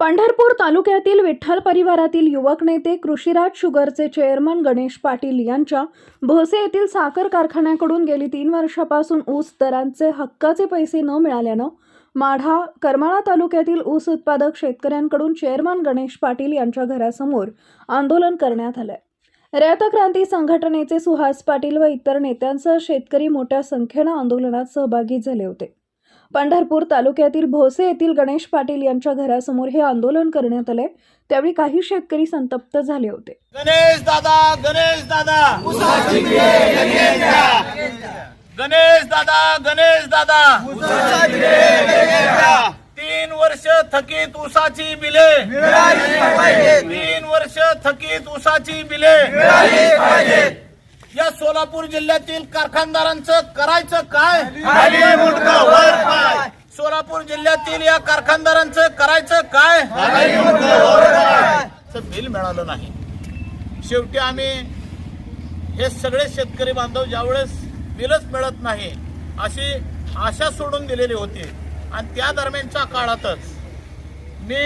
पंढरपूर तालुक्यातील विठ्ठल परिवारातील युवक नेते कृषीराज शुगरचे चेअरमन गणेश पाटील यांच्या भोसे येथील साखर कारखान्याकडून गेली तीन वर्षापासून ऊस दरांचे हक्काचे पैसे न मिळाल्यानं माढा करमाळा तालुक्यातील ऊस उत्पादक शेतकऱ्यांकडून चेअरमन गणेश पाटील यांच्या घरासमोर आंदोलन करण्यात आलंय. रयत क्रांती संघटनेचे सुहास पाटील व इतर नेत्यांसह शेतकरी मोठ्या संख्येनं आंदोलनात सहभागी झाले होते. पंढरपूर तालुक्यातील भोसे येथील गणेश पाटील यांच्या घरासमोर हे आंदोलन करण्यात आले त्यावेळी काही शेतकरी संतप्त झाले होते. गणेश दादा गणेश दादा! गणेश दादा गणेश दादा. तीन वर्ष थकीत ऊसाची बिले. तीन वर्ष थकीत ऊसाची बिले. या सोलापूर जिल्ह्यातील कारखानदारांचं करायचं काय? सोलापूर जिल्ह्यातील या कारखानदारांचं करायचं काय? बिल मिळालं नाही. शेवटी आम्ही हे सगळे शेतकरी बांधव ज्यावेळेस बिलच मिळत नाही अशी आशा सोडून दिलेली होती. आणि त्या दरम्यानच्या काळातच मी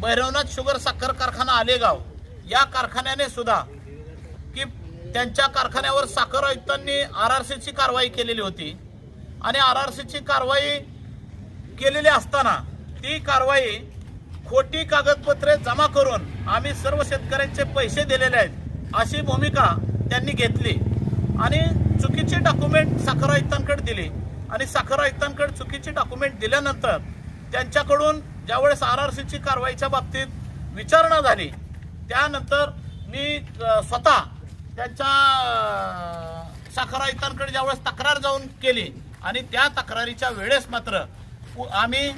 भैरवनाथ शुगर साखर कारखाना आलेगाव या कारखान्याने सुद्धा की त्यांच्या कारखान्यावर साखर आयुक्तांनी आर आर सीची कारवाई केलेली होती. आणि आर आर सीची कारवाई केलेली असताना ती कारवाई खोटी कागदपत्रे जमा करून आम्ही सर्व शेतकऱ्यांचे पैसे दिलेले आहेत अशी भूमिका त्यांनी घेतली. आणि चुकीची डॉक्युमेंट साखर आयुक्तांकडे दिली. आणि साखर आयुक्तांकडे चुकीची डॉक्युमेंट दिल्यानंतर त्यांच्याकडून ज्यावेळेस आर आर सीची कारवाईच्या बाबतीत विचारणा झाली त्यानंतर मी स्वतः त्यांच्या साखर आयुक्तांकडे ज्यावेळेस तक्रार जाऊन केली आणि त्या तक्रारीच्या वेळेस मात्र आम्ही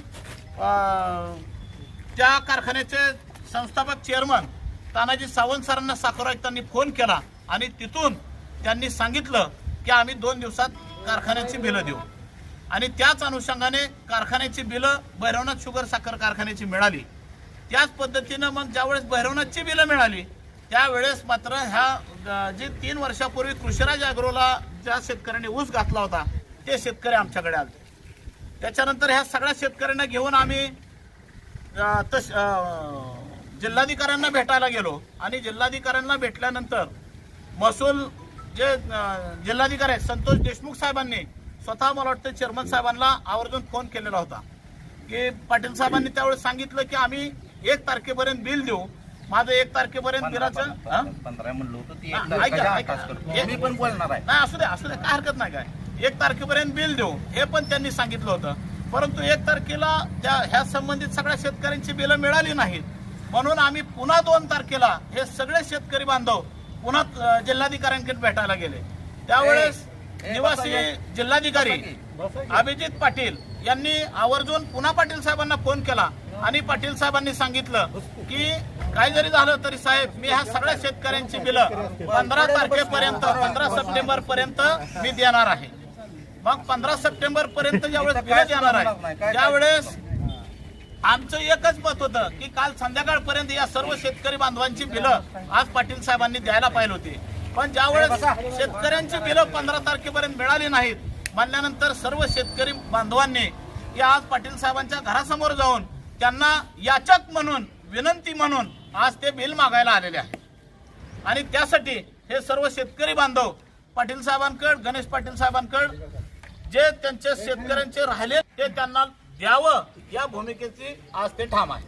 त्या कारखान्याचे संस्थापक चेअरमन तानाजी सावंत सरांना साखर आयुक्तांनी फोन केला आणि तिथून त्यांनी सांगितलं की आम्ही दोन दिवसात कारखान्याची बिलं देऊ. आणि त्याच अनुषंगाने कारखान्याची बिलं भैरवनाथ शुगर साखर कारखान्याची मिळाली. त्याच पद्धतीनं मग ज्यावेळेस भैरवनाथची बिलं मिळाली त्यावेळेस मात्र ह्या जे तीन वर्षापूर्वी कृषीराज अग्रोला ज्या शेतकऱ्यांनी ऊस घातला होता ते शेतकरी आमच्याकडे आले. त्याच्यानंतर ह्या सगळ्या शेतकऱ्यांना घेऊन आम्ही तश तस जिल्हाधिकाऱ्यांना भेटायला गेलो. आणि जिल्हाधिकाऱ्यांना भेटल्यानंतर महसूल जे जिल्हाधिकारी आहेत संतोष देशमुख साहेबांनी स्वतः मला वाटतं चेअरमन साहेबांना आवर्जून फोन केलेला होता. की पाटील साहेबांनी त्यावेळेस सांगितलं की आम्ही एक तारखेपर्यंत बिल देऊ. माझं एक तारखेपर्यंत बिलाचं नाही असू दे असू दे काय हरकत नाही काय. एक तारखेपर्यंत बिल देऊ हे पण त्यांनी सांगितलं होतं. परंतु एक तारखेला त्या ह्या संबंधित सगळ्या शेतकऱ्यांची बिलं मिळाली नाहीत. म्हणून आम्ही पुन्हा दोन तारखेला हे सगळे शेतकरी बांधव पुन्हा जिल्हाधिकाऱ्यांकडे भेटायला गेले. त्यावेळेस निवासी जिल्हाधिकारी अभिजित पाटील यांनी आवर्जून पुन्हा पाटील साहेबांना फोन केला आणि पाटील साहेबांनी सांगितलं की काय जरी झालं तरी साहेब मी ह्या सगळ्या शेतकऱ्यांची बिलं पंधरा तारखेपर्यंत पंधरा सप्टेंबर पर्यंत मी देणार आहे. मग पंधरा सप्टेंबर पर्यंत ज्यावेळेस बिलं देणार आहे त्यावेळेस आमचं एकच मत होतं की काल संध्याकाळपर्यंत या सर्व शेतकरी बांधवांची बिलं आज पाटील साहेबांनी द्यायला पाहिजे होती. पण ज्यावेळेस शेतकऱ्यांची बिलं पंधरा तारखेपर्यंत मिळाली नाहीत म्हणल्यानंतर सर्व शेतकरी बांधवांनी की आज पाटील साहेबांच्या घरासमोर जाऊन त्यांना याचक म्हणून विनंती म्हणून आज ते बिल मागायला आलेले आहे आणि त्यासाठी हे सर्व शेतकरी बांधव पाटील साहेबांकडे गणेश पाटील साहेबांकडे जे त्यांचे शेतकऱ्यांचे राहिले ते त्यांना द्यावं या भूमिकेची आज ते ठाम आहे.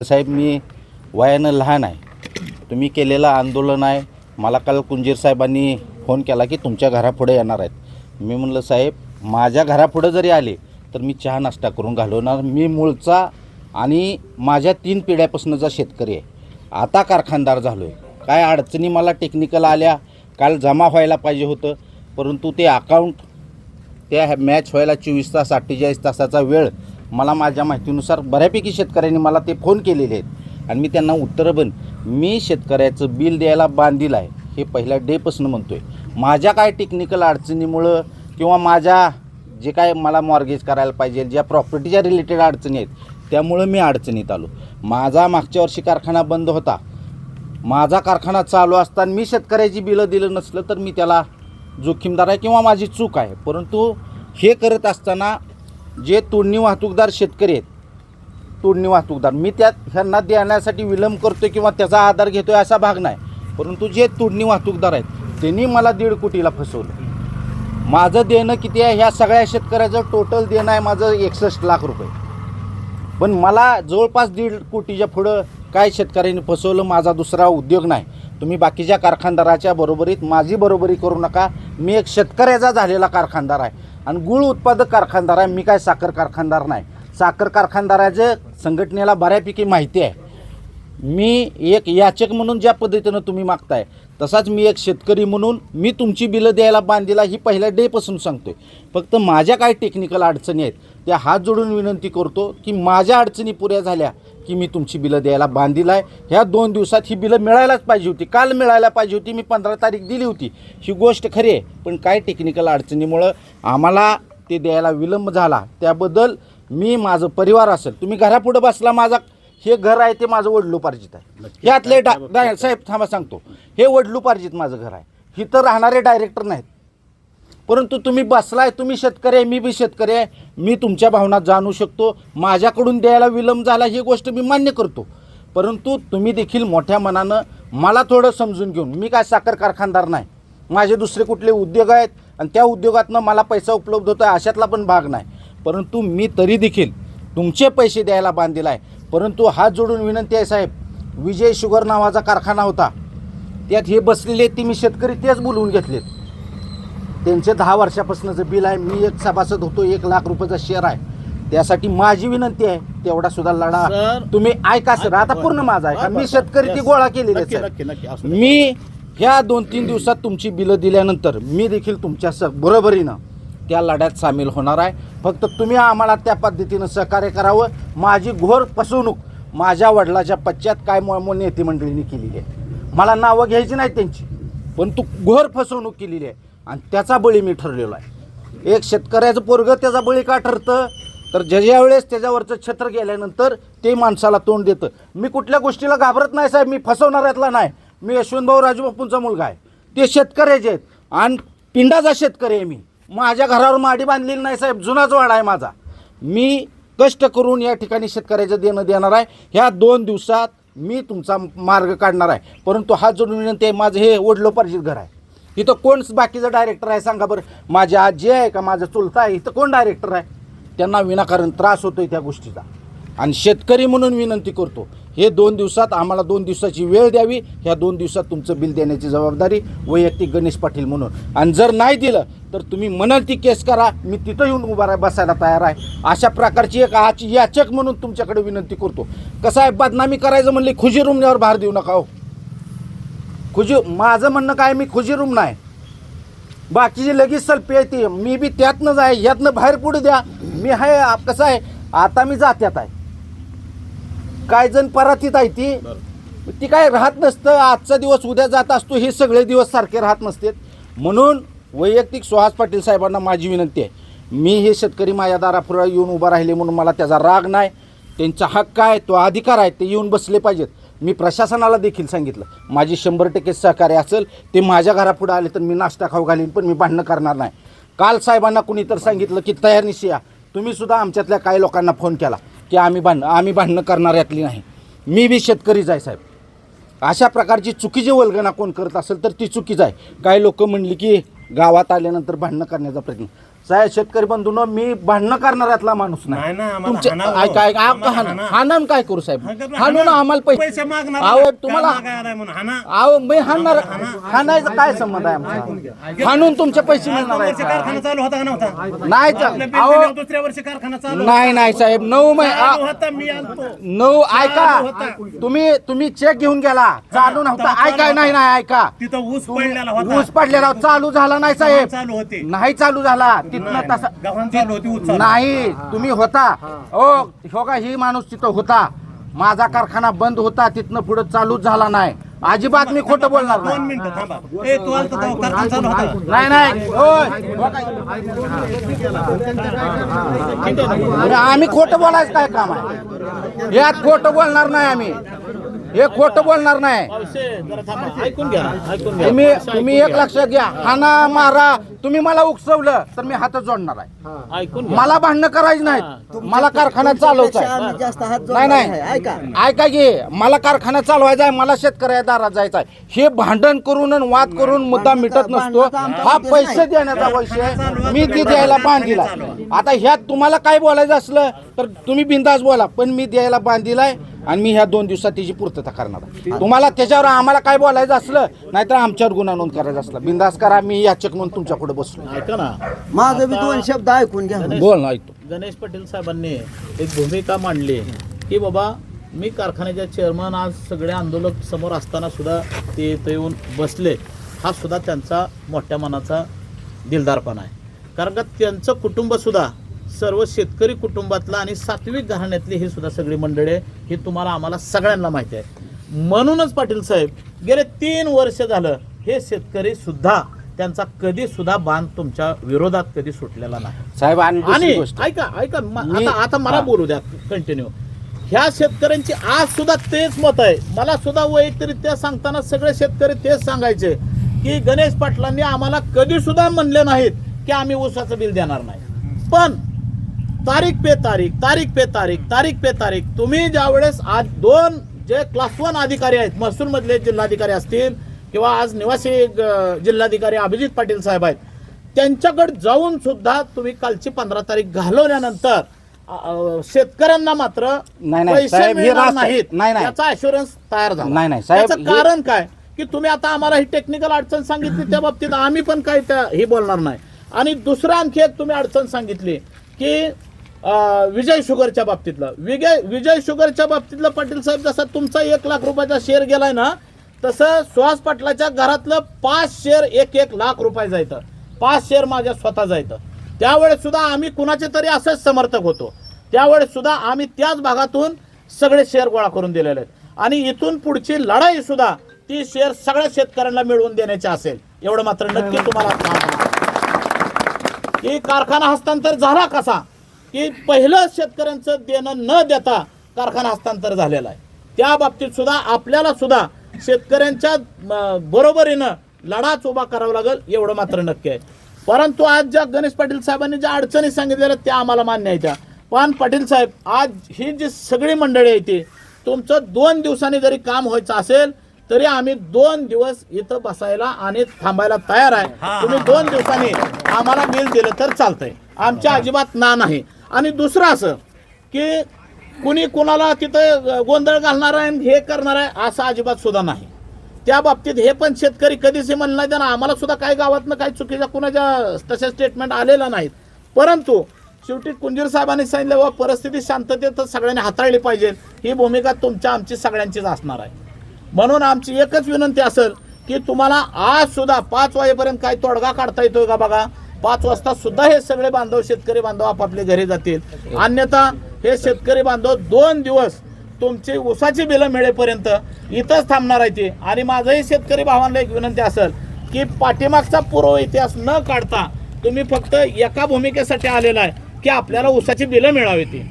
साहेब मी वयानं लहान आहे. तुम्ही केलेलं आंदोलन आहे. मला काल कुंजीर साहेबांनी फोन केला की तुमच्या घरापुढे येणार आहेत. मी म्हणलं साहेब माझ्या घरापुढं जरी आले तर मी चहा नाश्ता करून घालवणार. मी मूळचा आणि माझ्या तीन पिढ्यापासूनचा शेतकरी आहे. आता कारखानदार झालो आहे काय अडचणी मला टेक्निकल आल्या काल जमा व्हायला पाहिजे होतं परंतु ते अकाउंट त्या मॅच व्हायला चोवीस तास अठ्ठेचाळीस तासाचा वेळ मला माझ्या माहितीनुसार बऱ्यापैकी शेतकऱ्यांनी मला ते फोन केलेले आहेत. आणि मी त्यांना उत्तरं पण मी शेतकऱ्याचं बिल द्यायला बांधील आहे हे पहिल्या डेपासून म्हणतो आहे माझ्या काय टेक्निकल अडचणीमुळं किंवा माझ्या जे काय मला मॉर्गेज करायला पाहिजे ज्या प्रॉपर्टीच्या रिलेटेड अडचणी आहेत त्यामुळं मी अडचणीत आलो. माझा मागच्या वर्षी कारखाना बंद होता. माझा कारखाना चालू असताना मी शेतकऱ्याची बिलं दिलं नसलं तर मी त्याला जोखीमदार आहे किंवा माझी चूक आहे. परंतु हे करत असताना जे तोडणी वाहतूकदार शेतकरी आहेत तोडणी वाहतूकदार मी त्यात ह्यांना देण्यासाठी विलंब करतो किंवा त्याचा आधार घेतो आहे असा भाग नाही. परंतु जे तोडणी वाहतूकदार आहेत त्यांनी मला दीड कोटीला फसवलं. माझं देणं किती आहे? ह्या सगळ्या शेतकऱ्याचं टोटल देणं आहे माझं एकसष्ट लाख रुपये. पण मला जवळपास दीड कोटीच्या पुढं काय शेतकऱ्यांनी फसवलं माझा दुसरा उद्योग नाही. तुम्ही बाकीच्या कारखानदाराच्या बरोबरीत माझी बरोबरी करू नका. मी एक शेतकऱ्याचा झालेला कारखानदार आहे. आणि गुळ उत्पादक कारखानदार आहे. मी काय साखर कारखानदार नाही. साखर कारखानदाराच्या संघटनेला बऱ्यापैकी माहिती आहे. मी एक याचक म्हणून ज्या पद्धतीनं तुम्ही मागताय तसाच मी एक शेतकरी म्हणून मी तुमची बिलं द्यायला बांधीला ही पहिल्या डेपासून सांगतो आहे फक्त माझ्या काय टेक्निकल अडचणी आहेत त्या हात जोडून विनंती करतो की माझ्या अडचणी पुऱ्या झाल्या की मी तुमची बिलं द्यायला बांधील आहे. ह्या दोन दिवसात ही बिलं मिळायलाच पाहिजे होती. काल मिळायला पाहिजे होती मी पंधरा तारीख दिली होती. ही गोष्ट खरी आहे पण काय टेक्निकल अडचणीमुळं आम्हाला ते द्यायला विलंब झाला. त्याबद्दल मी माझं परिवार असेल तुम्ही घरापुढं बसला माझा हे घर आहे ते माझं वडलोपार्जित आहे. यातले डा नाही, साहेब थांबा सांगतो. हे वडलोपार्जित माझं घर आहे. इथं राहणारे डायरेक्टर नाहीत. परंतु तुम्ही बसलाय तुम्ही शेतकरी आहे मी बी शेतकरी आहे. मी तुमच्या भावना जाणू शकतो. माझ्याकडून द्यायला विलंब झाला ही गोष्ट मी मान्य करतो. परंतु तुम्ही देखील मोठ्या मनानं मला थोडं समजून घेऊन मी काय साखर कारखानदार नाही. माझे दुसरे कुठले उद्योग आहेत आणि त्या उद्योगातनं मला पैसा उपलब्ध होतो आहे अशातला पण भाग नाही. परंतु मी तरी देखील तुमचे पैसे द्यायला बांधील आहे. परंतु हात जोडून विनंती आहे साहेब. विजय शुगर नावाचा कारखाना होता. त्यात हे बसलेले ते मी शेतकरी तेच बोलवून घेतलेत. त्यांचे दहा वर्षापासूनचं बिल आहे मी एक सभासद होतो एक लाख रुपयाचा शेअर आहे. त्यासाठी माझी विनंती आहे तेवढा सुद्धा लढा. तुम्ही ऐका सर. आता पूर्ण माझा ऐका. मी शेतकरी ती गोळा केलेली आहे. मी ह्या दोन तीन दिवसात तुमची बिलं दिल्यानंतर मी देखील तुमच्या बरोबरीनं त्या लढ्यात सामील होणार आहे. फक्त तुम्ही आम्हाला त्या पद्धतीनं सहकार्य करावं. माझी घोर फसवणूक माझ्या वडिलाच्या पश्चात काय मो नेते मंडळींनी केलेली आहे. मला नावं घ्यायची नाही त्यांची. पण तू घोर फसवणूक केलेली आहे. आणि त्याचा बळी मी ठरलेलो आहे. एक शेतकऱ्याचं पोरगं त्याचा बळी का ठरतं? तर ज्या वेळेस त्याच्यावरचं छत्र गेल्यानंतर ते माणसाला तोंड देतं. मी कुठल्या गोष्टीला घाबरत नाही साहेब. मी फसवणाऱ्यातला नाही. मी यशवंतभाऊ राजूबापूंचा मुलगा आहे. ते शेतकऱ्याचे आहेत. आणि पिंडाचा शेतकरी आहे मी. माझ्या घरावर माडी बांधलेली नाही साहेब जुनाच वाडा आहे माझा. मी कष्ट करून या ठिकाणी शेतकऱ्याचं देणं देणार आहे. ह्या दोन दिवसात मी तुमचा मार्ग काढणार आहे. परंतु हा जोडून विनंती आहे माझं हे वडलोपार्जित घर आहे. इथं कोण बाकीचं डायरेक्टर आहे सांगा बरं. माझी आजी आहे का माझं चुलता आहे इथं कोण डायरेक्टर आहे? त्यांना विनाकारण त्रास होतोय त्या गोष्टीचा. आणि शेतकरी म्हणून विनंती करतो हे दोन दिवसात आम्हाला दोन दिवसाची वेळ द्यावी. ह्या दोन दिवसात तुमचं बिल देण्याची जबाबदारी वैयक्तिक गणेश पाटील म्हणून. आणि जर नाही दिलं तर तुम्ही म्हणाल ती केस करा. मी तिथं येऊन उभा राह बसायला तयार आहे. अशा प्रकारची एक आची याचक म्हणून तुमच्याकडे विनंती करतो. कसं आहे बदनामी करायचं म्हणली खुशी रुमण्यावर भार देऊ नका हो. खुजी माझं म्हणणं काय मी खुशी रूम नाही. बाकीचे लगेच सल्पी आहे ती. मी बी त्यातनंच आहे यातनं बाहेर पुढे द्या. मी आहे आप- कसं आहे आता मी जात्यात आहे. काय जण परातीत आहे ती. ती काय राहत नसतं आजचा दिवस उद्या जात असतो हे सगळे दिवस सारखे राहत नसतात म्हणून वैयक्तिक सुहास पाटील साहेबांना माझी विनंती आहे मी हे शेतकरी माझ्या दारापुढे येऊन उभा राहिले म्हणून मला त्याचा राग नाही. त्यांचा हक्क आहे तो अधिकार आहे ते येऊन बसले पाहिजेत. मी प्रशासनाला देखील सांगितलं माझी शंभर टक्के सहकार्य असेल ते माझ्या घरापुढे आले तर मी नाश्ता खाऊ घालीन पण मी भांडणं करणार नाही. काल साहेबांना कुणी तर सांगितलं की तयार निशी या तुम्ही सुद्धा आमच्यातल्या काही लोकांना फोन केला. की आम्ही भांडणं आम्ही भांडणं करणाऱ्यातली नाही. मी बी शेतकरीच आहे साहेब. अशा प्रकारची चुकीची वल्गना कोण करत असेल तर ती चुकीच आहे. काही लोक म्हणली की गावात आल्यानंतर भांडणं करण्याचा प्रयत्न. साहेब शेतकरी बंधून मी भांडणं करणाऱ्यातला माणूस नाही. नाही ना, आम्हाला तुमचे हाणावं. ऐका ऐका आप आम्हाला हाण- हाणा. हाणून काय करू साहेब? हाणा- हाणून आम्हाला पैसे पैसे मागणार अहो तुम्हाला मागायला म्हणून? हाना अहो मी हाणणार हाणायचं काय संबंध आहे आमचा? हाणून तुमचे पैसे मिळणार आहेत वर्षी का? कारखाना चालू होता का नव्हता? नाही आपल्या चा- बिल्डिंगवर अहो दुसऱ्या वर्षी कारखाना चालू नाही नाही साहेब नऊ महिने चालू होता मी आलतो. नऊ ऐका. तुम्ही तुम्ही चेक घेऊन गेला. चालू नव्हता. ऐकाय नाही. नाही ऐका. तिथं ऊस पडलेला होता. ऊस पडलेला चालू झाला नाही साहेब. चालू होते. नाही चालू झाला. तिथनं नाही. तसा गव्हाण होती. नाही तुम्ही होता. ओ हो का ही माणूस तिथं होता. माझा कारखाना बंद होता तिथनं पुढे चालूच झाला नाही. अजिबात मी खोटं बोलणार दोन नाही मिनिटं थांबा. ए तू आलता तेव्हा कारखाना चालू होता. नाही नाही होय. अरे आम्ही खोटं बोलायचं काय काम आहे? यात खोटं बोलणार नाही आम्ही. हे खोटं बोलणार नाही. पावसे जरा थांबा. ऐकून घ्या ऐकून घ्या. तुम्ही तुम्ही एक घ्या. लक्षात घ्या. हाना मारा तुम्ही मला उकसवलं तर मी हात जोडणार आहे. ऐकून घ्या. मला भांडणं करायचं नाहीत. मला कारखाना चालवायचा आहे जास्त हात नाही जोडणार नाही. आहे. ऐका. ऐका की मला कारखाना चालवायचा आहे मला शेतकऱ्या दारात जायचा आहे. हे भांडण करून आणि वाद करून मुद्दा मिटत नसतो. भांडणाचा आमचा हा उद्देश पैसे नाही. देण्याचा विषय मी ती द्यायला बांधिला आता ह्यात तुम्हाला काय बोलायचं असलं तर तुम्ही बिंदास बोला. पण मी द्यायला बांधिलाय आणि मी ह्या दोन दिवसात तिची पूर्तता करणार आहे. तुम्हाला त्याच्यावर आम्हाला काय बोलायचं असलं नाहीतर आमच्यावर गुन्हा नोंद करायचा असला. बिंदास करा मी याचक म्हणून तुमच्या बसलो ऐका ना. माझं बी दोन शब्द ऐकून घ्या. बोल ना ऐकतो. गणेश पाटील साहेबांनी एक भूमिका मांडली की बाबा मी कारखान्याच्या चेअरमन आज सगळे आंदोलक समोर असताना सुद्धा ते इथं येऊन बसले. हा सुद्धा त्यांचा मोठ्या मनाचा दिलदारपणा आहे. कारण का त्यांचं कुटुंब सुद्धा सर्व शेतकरी कुटुंबातलं आणि सात्विक घराण्यातली ही सुद्धा सगळी मंडळी आहे. हे तुम्हाला आम्हाला सगळ्यांना माहिती आहे. म्हणूनच पाटील साहेब गेले तीन वर्ष झालं हे शेतकरी सुद्धा त्यांचा कधी सुद्धा बांध तुमच्या विरोधात कधी सुटलेला नाही. साहेब आणि ऐका ऐका म- मी- आता आता मला हा. बोलू द्या कंटिन्यू ह्या शेतकऱ्यांची आज सुद्धा तेच मत आहे. मला सुद्धा वैयक्तिकरित्या सांगताना सगळे शेतकरी तेच सांगायचे की गणेश पाटलांनी आम्हाला कधी सुद्धा म्हणले नाहीत की आम्ही ऊसाचं बिल देणार नाही. पण तारीख पे तारीख तारीख पे तारीख तारीख पे तारीख तुम्ही ज्यावेळेस आज दोन जे क्लास वन अधिकारी आहेत महसूल मधले जिल्हाधिकारी असतील किंवा आज निवासी जिल्हाधिकारी अभिजित पाटील साहेब आहेत त्यांच्याकडे जाऊन सुद्धा तुम्ही कालची पंधरा तारीख घालवल्यानंतर शेतकऱ्यांना मात्र नाही, नाही, पैसे मिळणार नाहीत. नाही, नाही. याचा अशुरन्स तयार झाला. नाही, नाही, साहेब, कारण काय? की तुम्ही आता आम्हाला ही टेक्निकल अडचण सांगितली त्या बाबतीत आम्ही पण काही त्या हे बोलणार नाही. आणि दुसरं आणखी एक तुम्ही अडचण सांगितली की विजय शुगरच्या बाबतीतलं. विजय विजय शुगरच्या बाबतीतलं पाटील साहेब जसा तुमचा एक लाख रुपयाचा शेअर गेलाय ना तसं सुहास पाटलाच्या घरातलं पाच शेअर एक एक लाख रुपये जायचं. पाच शेअर माझ्या स्वतः जायचं. त्यावेळेस सुद्धा आम्ही कुणाचे तरी असंच समर्थक होतो. त्यावेळेस सुद्धा आम्ही त्याच भागातून सगळे शेअर गोळा करून दिलेले आहेत. आणि इथून पुढची लढाई सुद्धा ती शेअर सगळ्या शेतकऱ्यांना मिळवून देण्याची असेल. एवढं मात्र नक्की तुम्हाला की कारखाना हस्तांतर झाला कसा? की पहिलं शेतकऱ्यांचं देणं न देता कारखाना हस्तांतर झालेला आहे. त्या बाबतीत सुद्धा आपल्याला सुद्धा शेतकऱ्यांच्या बरोबरीनं लढाच उभा करावा लागेल एवढं मात्र नक्की आहे. परंतु आज ज्या गणेश पाटील साहेबांनी ज्या अडचणी सांगितलेल्या त्या आम्हाला मान्य आहे त्या. पण पाटील साहेब आज ही जी सगळी मंडळी आहे ती तुमचं दोन दिवसांनी जरी काम व्हायचं असेल तरी आम्ही दोन दिवस इथं बसायला आणि थांबायला तयार आहे. तुम्ही दोन दिवसांनी आम्हाला बिल दिलं तर चालतंय. आमच्या अजिबात ना नाही. आणि दुसरं असं की कुणी कुणाला तिथं गोंधळ घालणार आहे आणि हे करणार आहे असं अजिबात सुद्धा नाही. त्या बाबतीत हे पण शेतकरी कधीच म्हणलं नाही त्यांना आम्हाला सुद्धा काही गावातनं काही चुकीच्या कुणाच्या तशा स्टेटमेंट आलेल्या नाहीत. परंतु शेवटी कुंजीर साहेबांनी सांगितलं व परिस्थिती शांततेत सगळ्यांनी हाताळली पाहिजे. ही भूमिका तुमच्या आमची सगळ्यांचीच असणार आहे. म्हणून आमची एकच विनंती असेल की तुम्हाला आज सुद्धा पाच वाजेपर्यंत काही तोडगा काढता येतोय का बघा? पाच वाजता सुद्धा हे सगळे बांधव शेतकरी बांधव आपापले घरी जातील. अन्यथा हे शेतकरी बांधव दोन दिवस तुमची उसाची बिलं मिळेपर्यंत इथंच थांबणार आहे ते. आणि माझंही शेतकरी भावांना एक विनंती असेल की पाठीमागचा पूर्व इतिहास न काढता तुम्ही फक्त एका भूमिकेसाठी आलेला आहे की आपल्याला उसाची बिलं मिळावी ती.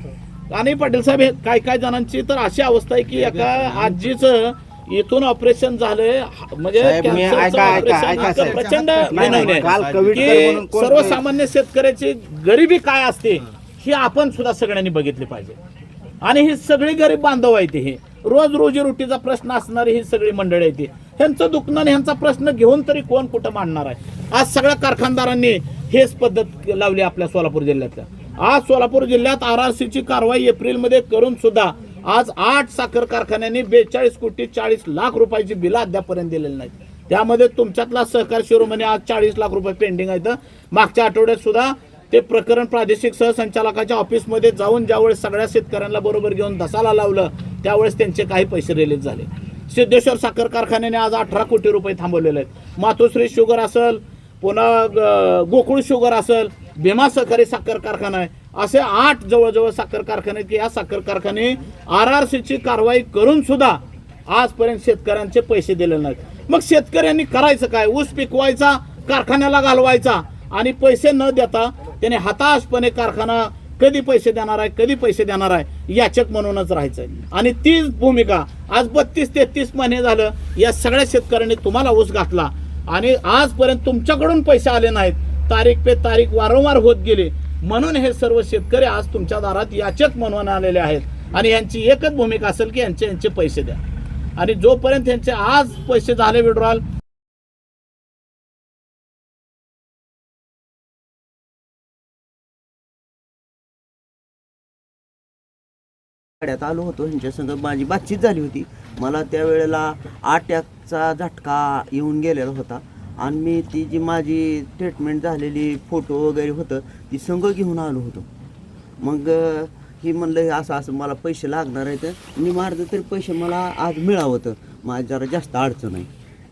आणि पाटील साहेब हे काय काय जणांची तर अशी अवस्था आहे की एका आजीचं इथून ऑपरेशन झालंय म्हणजे साहेब, मी- कॅन्सरचं ऐका, ऐका, ऑपरेशन ऐका, इतकं साहेब. प्रचंड नाही, नाही, बनवलंय. काल कोविड की कर म्हणून कोण- सर्वसामान्य शेतकऱ्याची गरिबी काय असते ही आपण सुद्धा सगळ्यांनी बघितली पाहिजे. आणि ही सगळी गरीब बांधव आहे ते हे. रोज रोजी रोटीचा प्रश्न असणारी ही सगळी मंडळी आहे ती ह्यांचं दुखणं आणि ह्यांचा प्रश्न घेऊन तरी कोण कुठं मांडणार आहे? आज सगळ्या कारखानदारांनी हेच पद्धत लावली आपल्या सोलापूर जिल्ह्यातल्या. आज सोलापूर जिल्ह्यात आर आर सीची कारवाई एप्रिलमध्ये करून सुद्धा आज आठ साखर कारखान्यांनी बेचाळीस कोटी चाळीस लाख रुपयाची बिलं अद्यापर्यंत दिलेली नाहीत. त्यामध्ये तुमच्यातला सहकार शिरोमणी आज चाळीस लाख रुपये पेंडिंग आहेत. मागच्या आठवड्यात सुद्धा ते प्रकरण प्रादेशिक सहसंचालकाच्या ऑफिसमध्ये जाऊन ज्यावेळेस सगळ्या शेतकऱ्यांना बरोबर घेऊन धसाला लावलं त्यावेळेस त्यांचे काही पैसे रिलीज झाले. सिद्धेश्वर साखर कारखान्याने आज अठरा कोटी रुपये थांबवलेले आहेत. मातोश्री शुगर असेल पुन्हा ग- गोकुळ शुगर असेल भीमा सहकारी साखर कारखाना आहे. असे आठ जवळजवळ साखर कारखाने की या साखर कारखाने आर आर सीची कारवाई करून सुद्धा आजपर्यंत शेतकऱ्यांचे पैसे दिले नाहीत. मग शेतकऱ्यांनी करायचं काय? ऊस पिकवायचा कारखान्याला घालवायचा आणि पैसे न देता त्याने हताशपणे कारखाना कधी पैसे देणार आहे कधी पैसे देणार आहे याचक म्हणूनच राहायचं आणि तीच भूमिका आज बत्तीस तेहतीस महिने झालं या सगळ्या शेतकऱ्यांनी तुम्हाला ऊस घातला. आणि आजपर्यंत तुमच्याकडून पैसे आले नाहीत. तारीख पे तारीख वारंवार होत गेले. म्हणून हे सर्व शेतकरी आज तुमच्या दारात याचक म्हणून आलेले आहेत. आणि यांची एकच भूमिका असेल की यांचे यांचे पैसे द्या. आणि जोपर्यंत यांचे आज पैसे झाले विड्रॉल गाड्यात आलो होतो. ह्यांच्या संग माझी बातचीत झाली होती. मला त्यावेळेला आट्याचा झटका येऊन गेलेला होता. आणि मी ती जी माझी ट्रीटमेंट झालेली फोटो वगैरे होतं ती संघ घेऊन आलो होतो. मग ही म्हणलं असं असं मला पैसे लागणार आहेत. मी मारलं तरी पैसे मला आज मिळावं माझी जरा जास्त अडचण आहे.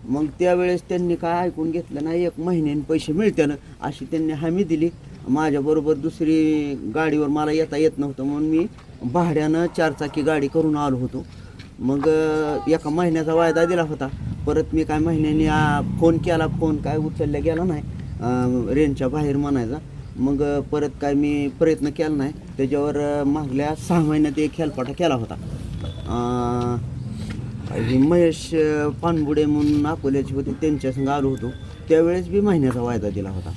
मग त्यावेळेस त्यांनी काय ऐकून घेतलं नाही एक महिन्याने पैसे मिळत्यानं अशी त्यांनी हमी दिली. माझ्याबरोबर दुसरी गाडीवर मला येता येत नव्हतं म्हणून मी भाड्यानं चारचाकी गाडी करून आलो होतो. मग एका महिन्याचा वायदा दिला होता. परत मी काय महिन्याने फोन केला फोन काय उचलला गेला नाही रेंजच्या बाहेर म्हणायचा. मग परत काय मी प्रयत्न केला नाही. त्याच्यावर मागल्या सहा महिन्यात एक खेळपाटा केला होता. हे महेश पानबुडे म्हणून अकोल्याचे होते त्यांच्या संग आलो होतो. त्यावेळेस बी महिन्याचा वायदा दिला होता.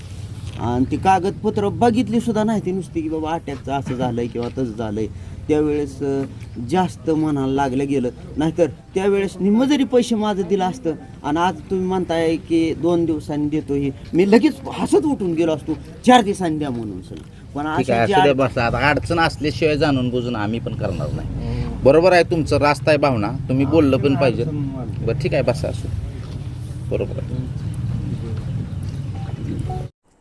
आणि ती कागदपत्र बघितली सुद्धा नाही ती नुसती की बाबा अटॅकचं असं झालंय किंवा तसं झालंय. त्यावेळेस जास्त म्हणायला लागलं गेलं. नाहीतर त्यावेळेस निम्म जरी पैसे माझं दिलं असतं आणि आज तुम्ही म्हणताय की दोन दिवसांनी देतो ही मी लगेच हसत उठून गेलो असतो. चार दिवसांनी द्या म्हणून सर पण आता अडचण असल्याशिवाय जाणून बुजून आम्ही पण करणार नाही. बरोबर आहे तुमचं रास्त आहे भावना. तुम्ही बोललं पण पाहिजे. बरं ठीक आहे बसा असू बरोबर आहे.